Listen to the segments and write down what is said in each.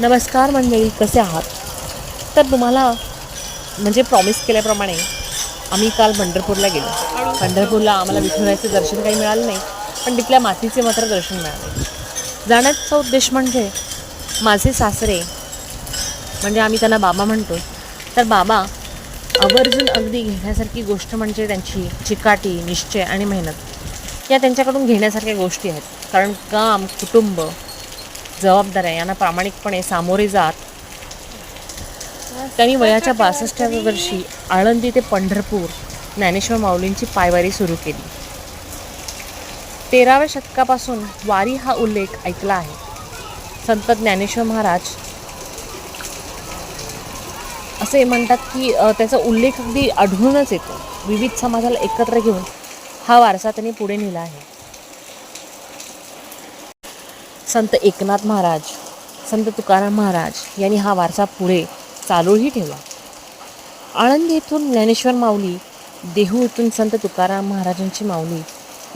नमस्कार मंडळी कसे आहात? तर तुम्हाला म्हणजे प्रॉमिस केल्याप्रमाणे आम्ही काल पंढरपूरला गेलो. पंढरपूरला आम्हाला विठुरायचं दर्शन काही मिळालं नाही पण तिथल्या मातीचे मात्र दर्शन मिळाले जाण्याचा उद्देश म्हणजे माझे सासरे म्हणजे आम्ही त्यांना बाबा म्हणतो तर बाबा आवर्जून अगदी घेण्यासारखी गोष्ट म्हणजे त्यांची चिकाटी निश्चय आणि मेहनत. या त्यांच्याकडून घेण्यासारख्या गोष्टी आहेत. कारण काम कुटुंब जबाबदाऱ्या यांना प्रामाणिकपणे सामोरे जात. त्यांनी वयाच्या बासष्टाव्या वर्षी आळंदी ते पंढरपूर ज्ञानेश्वर माऊलींची पायवारी सुरू केली. तेराव्या शतकापासून वारी हा उल्लेख ऐकला आहे. संत ज्ञानेश्वर महाराज असे म्हणतात की त्याचा उल्लेख अगदी आढळूनच येतो. विविध समाजाला एकत्र घेऊन हा वारसा त्यांनी पुढे नेला आहे. संत एकनाथ महाराज संत तुकाराम महाराज यांनी हा वारसा पुढे चालूही ठेवला. आळंदी येथून ज्ञानेश्वर माऊली देहू येथून संत तुकाराम महाराजांची माऊली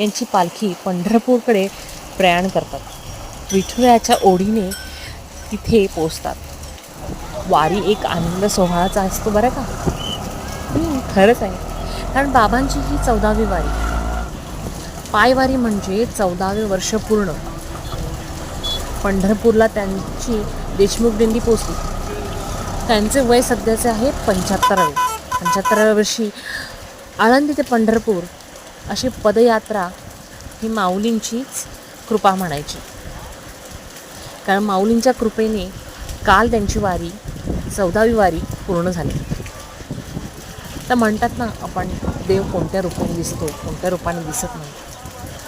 यांची पालखी पंढरपूरकडे प्रयाण करतात. विठुरायाच्या ओढीने तिथे पोचतात वारी एक आनंद सोहळाचा असतो बरं का? खरंच आहे. कारण बाबांची ही चौदावी वारी. पायवारी म्हणजे चौदावे वर्ष पूर्ण. पंढरपूरला त्यांची देशमुख दिंडी पोचली त्यांचे वय सध्याचे आहे पंच्याहत्तरावे. पंच्याहत्तराव्या वर्षी आळंदी ते पंढरपूर अशी पदयात्रा ही माऊलींचीच कृपा म्हणायची. कारण माऊलींच्या कृपेने काल त्यांची वारी चौदावी वारी पूर्ण झाली. तर म्हणतात ना आपण देव कोणत्या रूपाने दिसतो कोणत्या रूपाने दिसत नाही.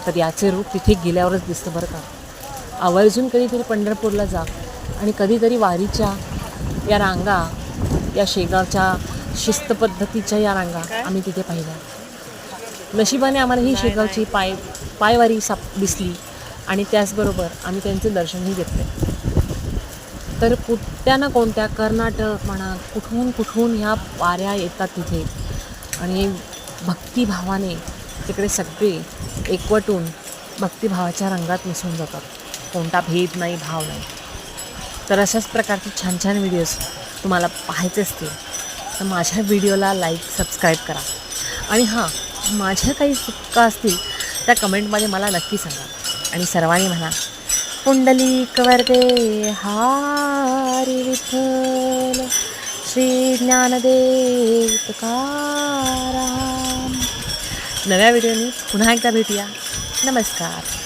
तर याचे रूप तिथे गेल्यावरच दिसतं बरं का. आवर्जून कधीतरी पंढरपूरला जा आणि कधीतरी वारीच्या या रांगा या शेगावच्या शिस्त पद्धतीच्या या रांगा आम्ही तिथे पाहिल्या. नशिबाने आम्हाला ही शेगावची पाय पायवारी साप दिसली आणि त्याचबरोबर आम्ही त्यांचे दर्शनही घेतले. तर कुठल्या ना कोणत्या कर्नाटक म्हणा कुठून कुठून ह्या वाऱ्या येतात तिथे आणि भक्तिभावाने तिकडे सगळे एकवटून भक्तिभावाच्या रंगात मिसळून जातात. कोणता भेद नाही भाव नाही. तर अशाच प्रकारचे छान छान व्हिडिओज तुम्हाला पाहायचे असतील तर माझ्या व्हिडिओला लाईक सबस्क्राईब करा. आणि हां माझ्या काही चुका असतील त्या कमेंटमध्ये मला नक्की सांगा. आणि सर्वांनी म्हणा कुंडली वरदे हारी विठ्ठल श्री ज्ञानदेव तुकाराम. नव्या व्हिडिओनी पुन्हा एकदा भेटूया. नमस्कार.